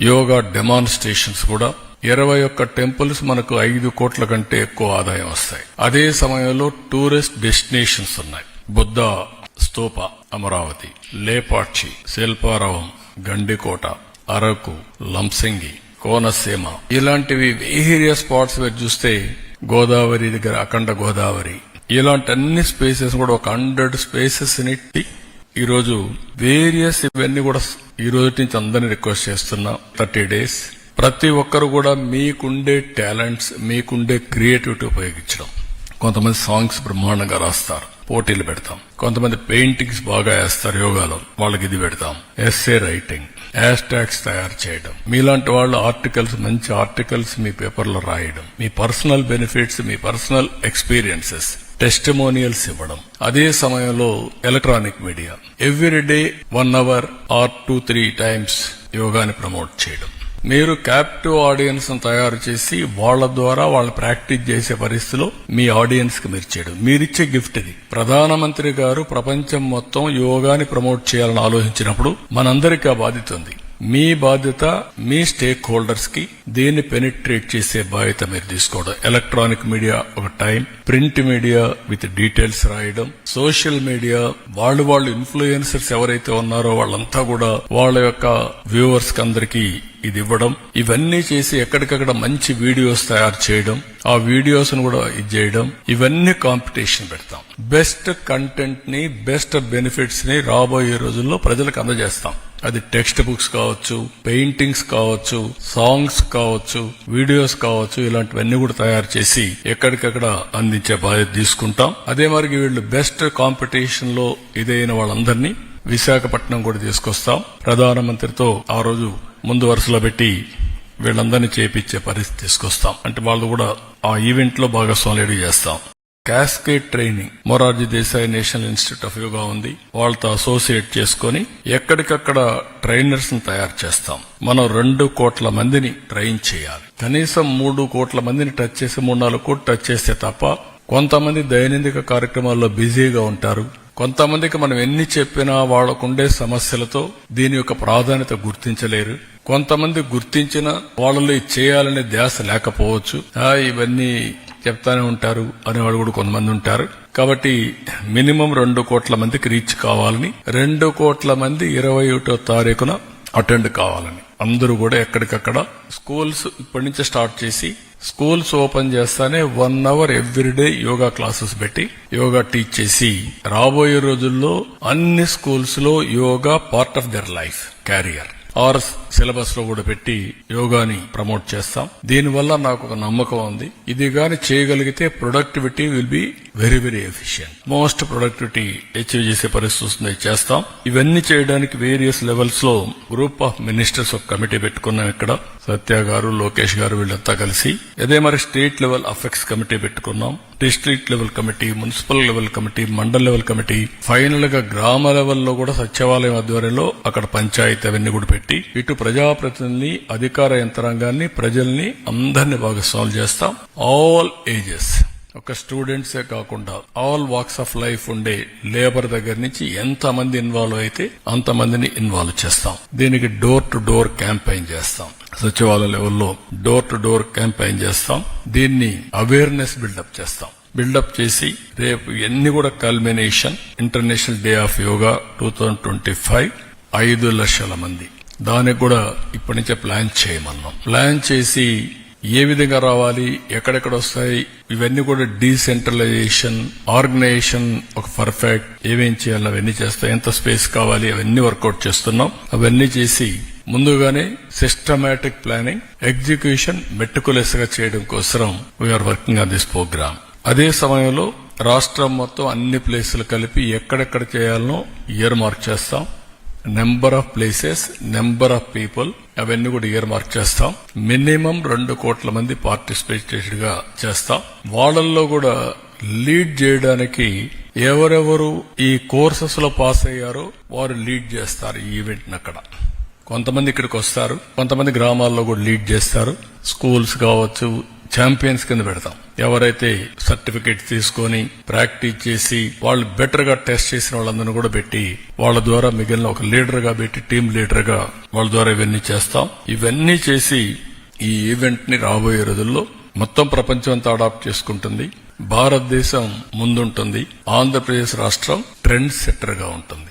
Yoga demonstrations కూడా ఇరవై ఒక్క టెంపుల్స్ మనకు ఐదు కోట్ల కంటే ఎక్కువ ఆదాయం వస్తాయి. అదే సమయంలో టూరిస్ట్ డెస్టినేషన్స్ ఉన్నాయి. బుద్ధ స్తూప అమరావతి లేపాక్షి శిల్పారావం గండికోట అరకు లంసింగి కోనసీమ ఇలాంటివి వేరియస్ స్పాట్స్ మీరు చూస్తే గోదావరి దగ్గర అఖండ గోదావరి ఇలాంటి అన్ని స్పేసెస్ కూడా ఒక హండ్రెడ్ స్పేసెస్ని ఈరోజు వేరియస్ ఇవన్నీ కూడా ఈ రోజు నుంచి అందరిని రిక్వెస్ట్ చేస్తున్నాం థర్టీ డేస్ ప్రతి ఒక్కరు కూడా మీకుండే టాలెంట్స్ మీకుండే క్రియేటివిటీ ఉపయోగించడం. కొంతమంది సాంగ్స్ బ్రహ్మాండంగా రాస్తారు పోటీలు పెడతాం. కొంతమంది పెయింటింగ్స్ బాగా వేస్తారు యోగాలో వాళ్ళకి ఇది పెడతాం. ఎస్ఏ రైటింగ్ యాస్టాక్స్ ట్యాగ్స్ తయారు చేయడం. మీలాంటి వాళ్ళు ఆర్టికల్స్ మంచి ఆర్టికల్స్ మీ పేపర్లో రాయడం. మీ పర్సనల్ బెనిఫిట్స్ మీ పర్సనల్ ఎక్స్పీరియన్సెస్ టెస్టిమోనియల్స్ ఇవ్వడం. అదే సమయంలో electronic media. Every day one hour or two three times యోగాని ప్రమోట్ చేయడం. మీరు క్యాప్టివ్ ఆడియన్స్ తయారు చేసి వాళ్ళ ద్వారా వాళ్ళు ప్రాక్టీస్ చేసే పరిస్థితిలో మీ ఆడియన్స్కి మీరు చేయడం. మీరిచ్చే గిఫ్ట్ ఇది. ప్రధానమంత్రి గారు ప్రపంచం మొత్తం యోగాని ప్రమోట్ చేయాలని ఆలోచించినప్పుడు మనందరికీ ఆ బాధ్యత ఉంది. మీ బాధ్యత మీ స్టేక్ హోల్డర్స్కి దీన్ని పెనిట్రేట్ చేసే బాధ్యత మీరు తీసుకోవడం. ఎలక్ట్రానిక్ మీడియా ఒక time print media with details రాయడం సోషల్ మీడియా వాళ్ళు వాళ్ళు ఇన్ఫ్లుయెన్సర్స్ ఎవరైతే ఉన్నారో వాళ్ళంతా కూడా వాళ్ళ యొక్క వ్యూవర్స్కి అందరికీ ఇది ఇవ్వడం. ఇవన్నీ చేసి ఎక్కడికక్కడ మంచి వీడియోస్ తయారు చేయడం ఆ వీడియోస్ను కూడా ఇది చేయడం. ఇవన్నీ కాంపిటీషన్ పెడతాం. బెస్ట్ కంటెంట్ని బెస్ట్ బెనిఫిట్స్ని రాబోయే రోజుల్లో ప్రజలకు అందజేస్తాం. అది టెక్స్ట్ బుక్స్ కావచ్చు పెయింటింగ్స్ కావచ్చు సాంగ్స్ కావచ్చు వీడియోస్ కావచ్చు ఇలాంటివన్నీ కూడా తయారు చేసి ఎక్కడికక్కడ అందించే బాధ్యత తీసుకుంటాం. అదే మరి వీళ్ళు బెస్ట్ కాంపిటీషన్లో ఇదైన వాళ్ళందరినీ విశాఖపట్నం కూడా తీసుకొస్తాం. ప్రధానమంత్రితో ఆ రోజు ముందు వరుసలో పెట్టి వీళ్ళందరినీ చేపించే పరిస్థితి తీసుకొస్తాం. అంటే వాళ్ళు కూడా ఆ ఈవెంట్లో భాగస్వామ్యం చేస్తాం. Cascade training Morarji Desai National Institute of Yoga ఉంది. వాళ్ళతో అసోసియేట్ చేసుకుని ఎక్కడికక్కడ ట్రైనర్స్ని తయారు చేస్తాం. మనం రెండు కోట్ల మందిని ట్రైన్ చేయాలి. కనీసం మూడు కోట్ల మందిని టచ్ చేసి మూడు నాలుగు కోట్లు టచ్ చేస్తే తప్ప కొంతమంది దైనందిక కార్యక్రమాల్లో బిజీగా ఉంటారు. కొంతమందికి మనం ఎన్ని చెప్పినా వాళ్ళకుండే సమస్యలతో దీని యొక్క ప్రాధాన్యత గుర్తించలేరు. కొంతమంది గుర్తించిన వాళ్ళలో చేయాలనే ధ్యాస లేకపోవచ్చు. ఇవన్నీ చెప్తానే ఉంటారు అనేవాళ్ళు కూడా కొంతమంది ఉంటారు. కాబట్టి మినిమం రెండు కోట్ల మందికి రీచ్ కావాలని రెండు కోట్ల మంది ఇరవై ఒకటో తారీఖున అటెండ్ కావాలని. అందరూ కూడా ఎక్కడికక్కడ స్కూల్స్ ఇప్పటి నుంచి స్టార్ట్ చేసి స్కూల్స్ ఓపెన్ చేస్తానే one hour everyday yoga classes పెట్టి యోగా టీచ్ చేసి రాబోయే రోజుల్లో అన్ని స్కూల్స్లో yoga part of their life career. RS సిలబస్లో కూడా పెట్టి యోగాని ప్రమోట్ చేస్తాం. దీనివల్ల నాకు ఒక నమ్మకం ఉంది. ఇది గాని చేయగలిగితే productivity will be very very efficient most productivity achieve చేసే పరిస్థితి వస్తుంది. చేస్తాం. ఇవన్నీ చేయడానికి వేరియస్ లెవెల్స్లో గ్రూప్ ఆఫ్ మినిస్టర్స్ ఒక కమిటీ పెట్టుకున్నాం ఇక్కడ. సత్య గారు లోకేష్ గారు వీళ్ళంతా కలిసి. అదే మరి స్టేట్ లెవెల్ అఫెక్ట్స్ కమిటీ పెట్టుకున్నాం. District level committee municipal level committee mandal level committee ఫైనల్గా గ్రామ లెవెల్లో కూడా సచివాలయం ఆధ్వర్యంలో అక్కడ పంచాయతీ అవన్నీ కూడా పెట్టి ఇటు ప్రజాప్రతినిధుల్ని అధికార యంత్రాంగాన్ని ప్రజల్ని అందరినీ భాగస్వాములు చేస్తాం. ఆల్ ఏజెస్ ఒక స్టూడెంట్సే కాకుండా ఆల్ వాక్స్ ఆఫ్ లైఫ్ ఉండే లేబర్ దగ్గర నుంచి ఎంత మంది ఇన్వాల్వ్ అయితే అంత మందిని ఇన్వాల్వ్ చేస్తాం. దీనికి డోర్ టు డోర్ క్యాంపెయిన్ చేస్తాం. సచివాలయ లెవెల్లో డోర్ టు డోర్ క్యాంపెయిన్ చేస్తాం. దీన్ని అవేర్నెస్ బిల్డప్ చేస్తాం. బిల్డప్ చేసి రేపు ఎన్ని కూడా culmination International Day of Yoga two thousand twenty five ఐదు లక్షల మంది. దానికి కూడా ఇప్పటి నుంచే ప్లాన్ చేయమన్నాం. ప్లాన్ చేసి ఏ విధంగా రావాలి ఎక్కడెక్కడ వస్తాయి ఇవన్నీ కూడా డీసెంట్రలైజేషన్ ఆర్గనైజేషన్ ఒక పర్ఫెక్ట్ ఏమేం చేయాలి అవన్నీ చేస్తాయి. ఎంత స్పేస్ కావాలి అవన్నీ వర్కౌట్ చేస్తున్నాం. అవన్నీ చేసి ముందుగానే సిస్టమేటిక్ ప్లానింగ్ ఎగ్జిక్యూషన్ మెట్టుకులెస్గా చేయడం కోసం we're working on this programme అదే సమయంలో రాష్ట్రం మొత్తం అన్ని ప్లేసులు కలిపి ఎక్కడెక్కడ చేయాలనో ఇయర్ మార్క్ చేస్తాం. Number of places number of people అవన్నీ కూడా ఇయర్ మార్క్ చేస్తాం. మినిమం రెండు కోట్ల మంది పార్టిసిపేటెడ్గా చేస్తాం. వాళ్ళల్లో కూడా లీడ్ చేయడానికి ఎవరెవరు ఈ కోర్సెస్లో పాస్ అయ్యారో వారు లీడ్ చేస్తారు ఈ ఈవెంట్ అక్కడ. కొంతమంది ఇక్కడికి వస్తారు కొంతమంది గ్రామాల్లో కూడా లీడ్ చేస్తారు. స్కూల్స్ కావచ్చు ఛాంపియన్స్ కింద పెడతాం. ఎవరైతే సర్టిఫికేట్ తీసుకొని ప్రాక్టీస్ చేసి వాళ్ళు బెటర్గా టెస్ట్ చేసిన వాళ్ళందరినీ కూడా పెట్టి వాళ్ళ ద్వారా మిగిలిన ఒక లీడర్గా పెట్టి టీం లీడర్గా వాళ్ళ ద్వారా ఇవన్నీ చేస్తాం. ఇవన్నీ చేసి ఈ ఈవెంట్ని రాబోయే రోజుల్లో మొత్తం ప్రపంచం అంతా అడాప్ట్ చేసుకుంటుంది. భారతదేశం ముందుంటుంది. ఆంధ్రప్రదేశ్ రాష్ట్రం ట్రెండ్ సెట్టర్గా ఉంటుంది.